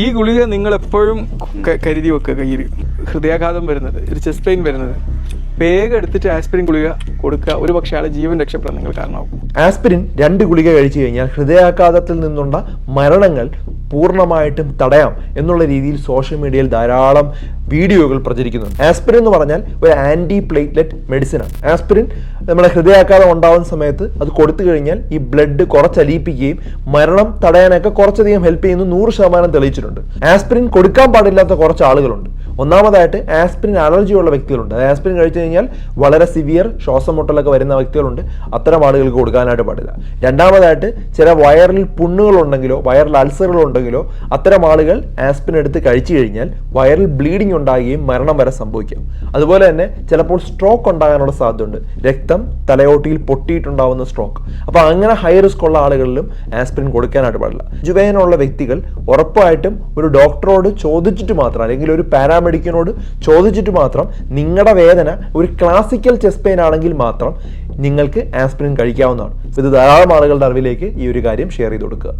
ഈ ഗുളിക നിങ്ങൾ എപ്പോഴും കരുതി വെക്കുക കയ്യിൽ ഹൃദയാഘാതം വരുന്നത് ഒരു ചെസ്റ്റ് പെയിൻ വരുന്നത്. വേഗം എടുത്തിട്ട് ആസ്പിരിൻ ഗുളിക കൊടുക്കുക. ഒരു പക്ഷേ ആളെ ജീവൻ രക്ഷപ്പെടാൻ നിങ്ങൾ കാരണമാകും ആസ്പിരിൻ രണ്ട് ഗുളിക കഴിച്ചു കഴിഞ്ഞാൽ ഹൃദയാഘാതത്തിൽ നിന്നുള്ള മരണങ്ങൾ പൂർണമായിട്ടും തടയാം എന്നുള്ള രീതിയിൽ സോഷ്യൽ മീഡിയയിൽ ധാരാളം വീഡിയോകൾ പ്രചരിക്കുന്നുണ്ട്. ആസ്പിരിൻ എന്ന് പറഞ്ഞാൽ ഒരു ആന്റി പ്ലേറ്റ്ലെറ്റ് മെഡിസിനാണ് ആസ്പിരിൻ നമ്മുടെ ഹൃദയാഘാതം ഉണ്ടാകുന്ന സമയത്ത് അത് കൊടുത്തു കഴിഞ്ഞാൽ ഈ ബ്ലഡ് കുറച്ചലിയിപ്പിക്കുകയും മരണം തടയാനൊക്കെ കുറച്ചധികം ഹെൽപ്പ് ചെയ്യുന്നു. നൂറ് ശതമാനം തെളിയിച്ചിട്ടുണ്ട്. ആസ്പിരിൻ കൊടുക്കാൻ പാടില്ലാത്ത കുറച്ച് ആളുകളുണ്ട്. ഒന്നാമതായിട്ട് ആസ്പിരിൻ അലർജിയുള്ള വ്യക്തികളുണ്ട്. ആസ്പിരിൻ കഴിച്ചു കഴിഞ്ഞാൽ വളരെ സിവിയർ ശ്വാസം മുട്ടലൊക്കെ വരുന്ന വ്യക്തികളുണ്ട്. അത്തരം ആളുകൾക്ക് കൊടുക്കാനായിട്ട് പാടില്ല. രണ്ടാമതായിട്ട് ചില വയറിൽ പുണ്ണുകളുണ്ടെങ്കിലോ വയറിൽ അൾസറുകൾ ഉണ്ടെങ്കിലോ അത്തരം ആളുകൾ ആസ്പിൻ എടുത്ത് കഴിച്ചു കഴിഞ്ഞാൽ വയറിൽ ബ്ലീഡിംഗ് ഉണ്ടാകുകയും മരണം വരെ സംഭവിക്കാം. അതുപോലെ തന്നെ ചിലപ്പോൾ സ്ട്രോക്ക് ഉണ്ടാകാനുള്ള സാധ്യതയുണ്ട്. രക്തം തലയോട്ടിയിൽ പൊട്ടിയിട്ടുണ്ടാവുന്ന സ്ട്രോക്ക് അപ്പോൾ അങ്ങനെ ഹൈ റിസ്ക് ഉള്ള ആളുകളിലും ആസ്പിരിൻ കൊടുക്കാനായിട്ട് പാടില്ല. ജുവേനുള്ള വ്യക്തികൾ ഉറപ്പായിട്ടും ഒരു ഡോക്ടറോട് ചോദിച്ചിട്ട് മാത്രം അല്ലെങ്കിൽ ഒരു പാരാമെഡിക്കിനോട് ചോദിച്ചിട്ട് മാത്രം നിങ്ങളുടെ വേദന ഒരു ക്ലാസിക്കൽ ചെസ്റ്റ് പെയിൻ ആണെങ്കിൽ മാത്രം നിങ്ങൾക്ക് ആസ്പിരിൻ കഴിക്കാവുന്നതാണ്. ഇത് ധാരാളം ആളുകളുടെ അറിവിലേക്ക് ഈ ഒരു കാര്യം ഷെയർ ചെയ്ത് കൊടുക്കുക.